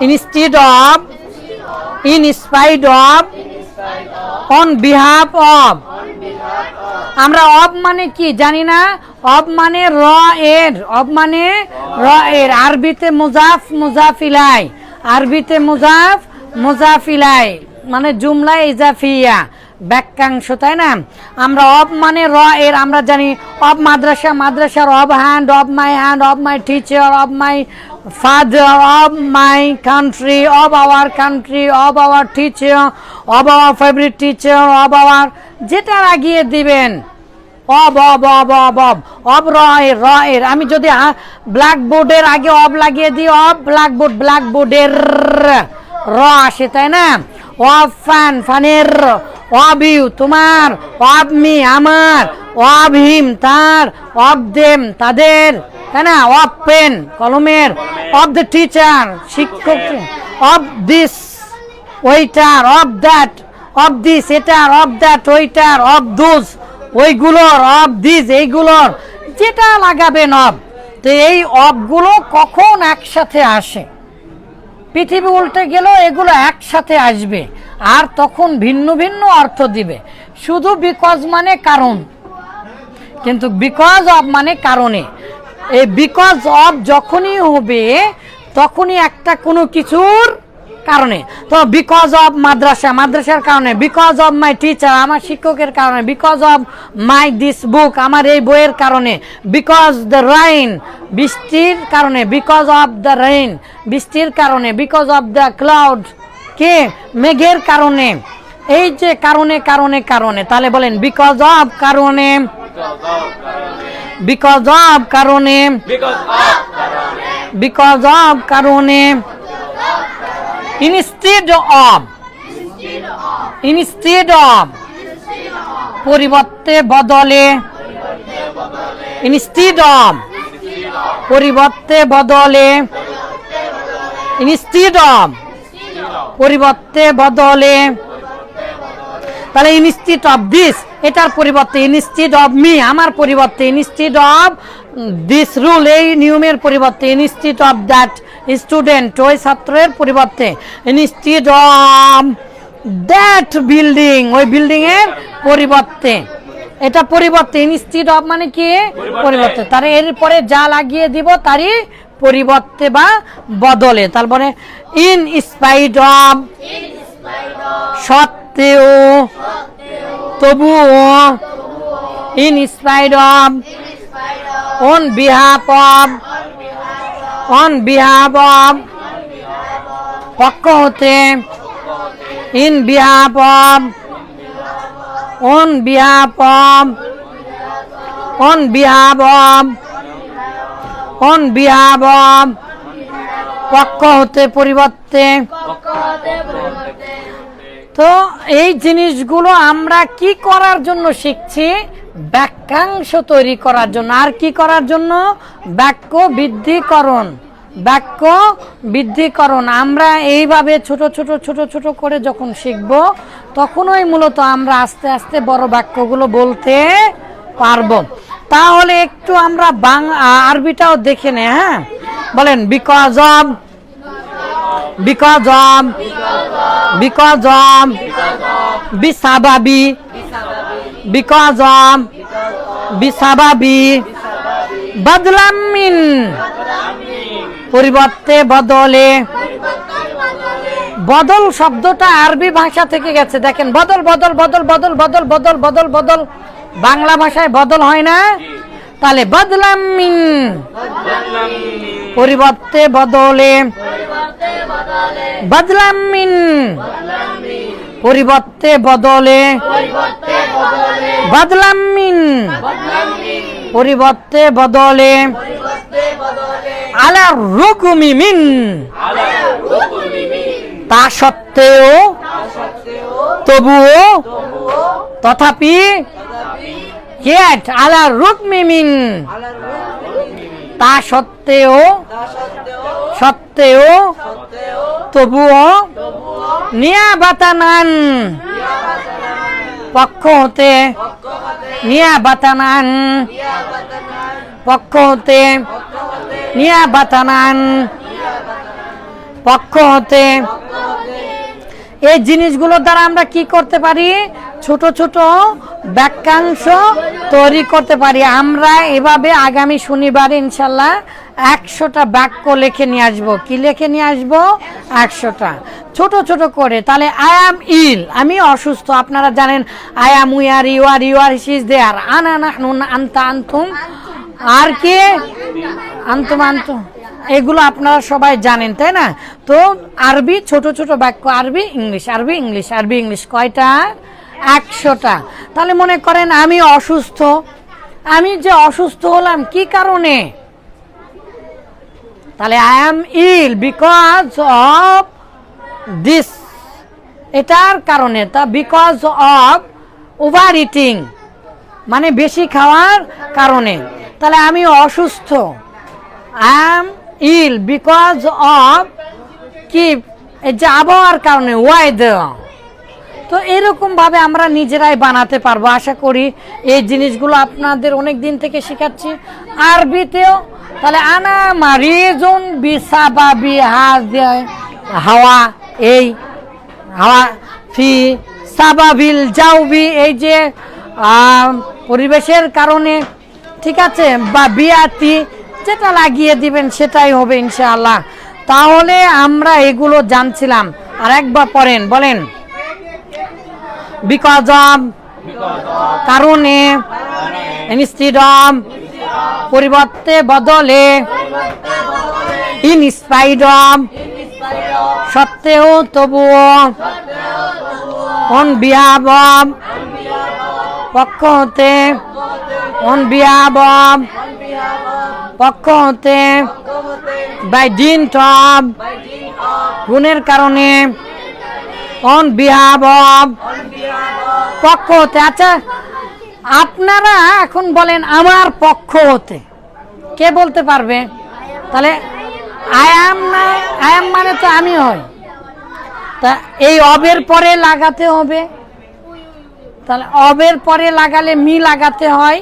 instead of, in spite of, on behalf of. আমরা of মানে কি জানি না? অব মানে র এর, অব মানে র এর। আরবিতে মুজাফ মুজাফিলাই আরবিতে মুজাফ মুজাফিলাই মানে জুমলা ইজাফিয়া। বাক্যাংশ তাই না? আমরা অব মানে র এর, আমরা জানি অব মাদ্রাসা, মাদ্রাসার of hand of my hand of my teacher of my father of my country of our country of our teacher of our favourite teacher of our যেটা লাগিয়ে দিবেন। Of of of of of of র এর র এর। আমি যদি black বোর্ডের আগে অব লাগিয়ে দিই, অব ব্ল্যাক বোর্ড ব্ল্যাক বোর্ডের র আসে, তাই না? অব ফ্যান ফ্যানের অব ইউ তোমার অব মি আমার অব হিম তার অব দেম তাদের, তাই না? অব পেন, কলমের, অব দ্য টিচার, শিক্ষক, অব দিস ওইটার অফ দ্যাট অফ দিস এটার অফ দ্যাট ওইটার অফ দোজ ওইগুলোর অফ দিস এইগুলোর, যেটা লাগাবেন অফ তো এই অফগুলো কখন একসাথে আসে? পৃথিবী উল্টে গেলেও এগুলো একসাথে আসবে। আর তখন ভিন্ন ভিন্ন অর্থ দিবে। শুধু বিকজ মানে কারণ। কিন্তু বিকজ অফ মানে কারণে। এই বিকজ অফ যখনই হবে, তখনই একটা কোনো কিছুর কারণে। তো বিকজ অফ মাদ্রাসা, মাদ্রাসার কারণে বিকজ অফ মাই টিচার আমার শিক্ষকের কারণে because of my this book আমার এই বইয়ের কারণে। বিকজ দ্য রাইন বৃষ্টির কারণে বিকজ অফ দ্য রেইন বৃষ্টির কারণে বিকজ অফ দ্য ক্লাউড কে? মেঘের কারণে। এই যে কারণে কারণে কারণে, তাহলে বলেন বিকজ অফ কারণে। বিকজ অফ কারণে। বিকজ অফ কারণে। ইনস্টেড অফ ইনস্টেড অফ পরিবর্তে বদলে। ইনস্টেড অফ পরিবর্তে বদলে। ইনস্টেড অফ পরিবর্তে বদলে। তাহলে ইনস্টিট অফ দিস এটার পরিবর্তে ইনস্টিট অফ মি আমার পরিবর্তে ইনস্টিট অফ দিস রুল এই নিয়মের পরিবর্তে ইনস্টিট অফ দ্যাট স্টুডেন্ট ওই ছাত্রের পরিবর্তে ইনস্টিট অফ দ্যাট বিল্ডিং ওই বিল্ডিং এর পরিবর্তে। এটা পরিবর্তে ইনস্টিট অফ মানে কি? পরিবর্তে। তার এরপরে যা লাগিয়ে দিব তারই পরিবর্তে বা বদলে। তারপরে, ইন স্পাইট অফ সত্ত্বেও, তবুও, in spite of, on behalf of, on behalf of পক্ষ হতে in behalf of, on behalf of, on behalf of on behalf পক্ষ হতে পরিবর্তে। তো এই জিনিসগুলো আমরা কি করার জন্য শিখছি? বাক্যাংশ তৈরি করার জন্য। আর কি করার জন্য? বাক্য বৃদ্ধিকরণ। বাক্য বৃদ্ধিকরণ। আমরা এইভাবে ছোট ছোট ছোট ছোট করে যখন শিখব, তখনই মূলত আমরা আস্তে আস্তে বড় বাক্যগুলো বলতে পারব। তাহলে একটু আমরা বাং আরবিটাও দেখে নে হ্যাঁ? বলেন because of because of because of bisababi because of bisababi বদলামিন, পরিবর্তে বদলে। বদল শব্দটা আরবি ভাষা থেকে গেছে, দেখেন, বদল বদল বদল বদল বদল বদল বদল বদল বাংলা ভাষায় বদল হয় না? তাহলে বদলামিন পরিবর্তে বদলে। বদলামিন পরিবর্তে বদলে। বদলামিন পরিবর্তে বদলে। আলা রুকুমি মিন। তা সত্ত্বেও তবুও তথাপি কেট আলা রুকমি মিন তা সত্ত্বেও সত্ত্বেও তবুও নিয়া বাতানান পক্ষ হতে নিয়া বাতানান পক্ষ হতে নিয়া বাতানান পক্ষ হতে এই জিনিসগুলোর দ্বারা আমরা কি করতে পারি? ছোট ছোট বাক্যাংশ তৈরি করতে পারি। আমরা এভাবে আগামী শনিবার ইনশাল্লাহ একশোটা বাক্য লিখে নিয়ে আসব। কি লিখে নিয়ে আসব? একশোটা। ছোট ছোট করে। তাহলে আই অ্যাম ইল আমি অসুস্থ। আপনারা জানেন I am we are you are you are his there আনা না আন্তা আন্তুম। আর কে? আন্তুম আন্তুম এগুলো আপনারা সবাই জানেন, তাই না? তো আরবি, ছোট ছোট বাক্য, আরবি, ইংলিশ আরবি ইংলিশ আরবি, ইংলিশ। কয়টা? একশোটা। তাহলে মনে করেন আমি অসুস্থ। আমি যে অসুস্থ হলাম, কি কারণে? তাহলে I am ill because of this এটার কারণে তা বিকজ অফ ওভার ইটিং মানে বেশি খাওয়ার কারণে। তাহলে আমি অসুস্থ। I am ill because of কি? এই যে আবহাওয়ার কারণে ওয়েদার তো এরকম ভাবে আমরা নিজেরাই বানাতে পারব। আশা করি এই জিনিসগুলো আপনাদের অনেক দিন থেকে শেখাচ্ছি। আরবিতেও, তাহলে আনা মারিজুন বিসাবা বিহাজ হাওয়া, এই হাওয়া ফি সাবাবিল জাউবি, এই যে পরিবেশের কারণে, ঠিক আছে, বা বিয়াতি, যেটা লাগিয়ে দিবেন সেটাই হবে ইনশাআল্লাহ। তাহলে আমরা এগুলো জানছিলাম। আর একবার পড়েন, বলেন। বিকজ অফ কারণে ইনস্টিড অফ পরিবর্তে বদলে ইন স্পাইড অফ সত্ত্বেও তবুও অন বিহাব অফ পক্ষ হতে অন বিহাব অফ পক্ষ হতে বাই ডিন অফ গুণের কারণে অন অফ পক্ষ হতে। আচ্ছা আপনারা এখন বলেন আমার পক্ষ হতে। কে বলতে পারবে? তাহলে আই অ্যাম না আই অ্যাম মানে তো আমি হই। তা এই অবের পরে লাগাতে হবে। তাহলে অবের পরে লাগালে মি লাগাতে হয়।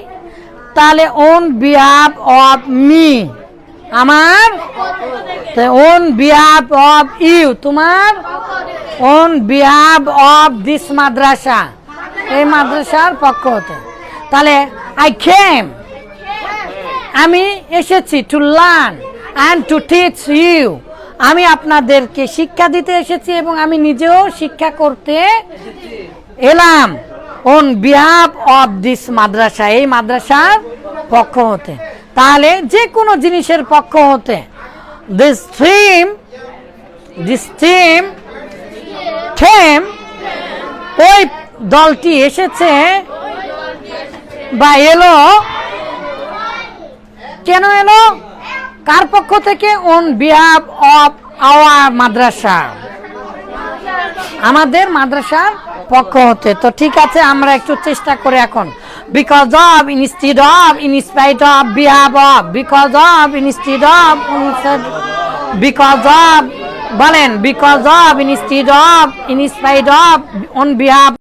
তাহলে ওন বিহাব অফ মি আমার? ওন বিহাব অফ ইউ তোমার? অন বিহাব অফ দিস মাদ্রাসা এই মাদ্রাসার পক্ষ হতে। তাহলে আই খেম আমি এসেছি to learn and to teach you আমি আপনাদেরকে শিক্ষা দিতে এসেছি এবং আমি নিজেও শিক্ষা করতে এলাম। অন বিহাব অফ দিস মাদ্রাসা, এই মাদ্রাসার পক্ষ হতে। তাহলে, যে কোনো জিনিসের পক্ষ হতে। দিস থিম দিস থিম ওই দলটি এসেছে বা এলো? কেন এলো? কার পক্ষ থেকে? অন বিহাব অফ আওয়ার মাদ্রাসা। আমাদের মাদ্রাসার পক্ষ হতে। তো ঠিক আছে, আমরা একটু চেষ্টা করে এখন। Because of instead of in spite of behalf of because of instead of because of বলেন because of instead of in spite of on behalf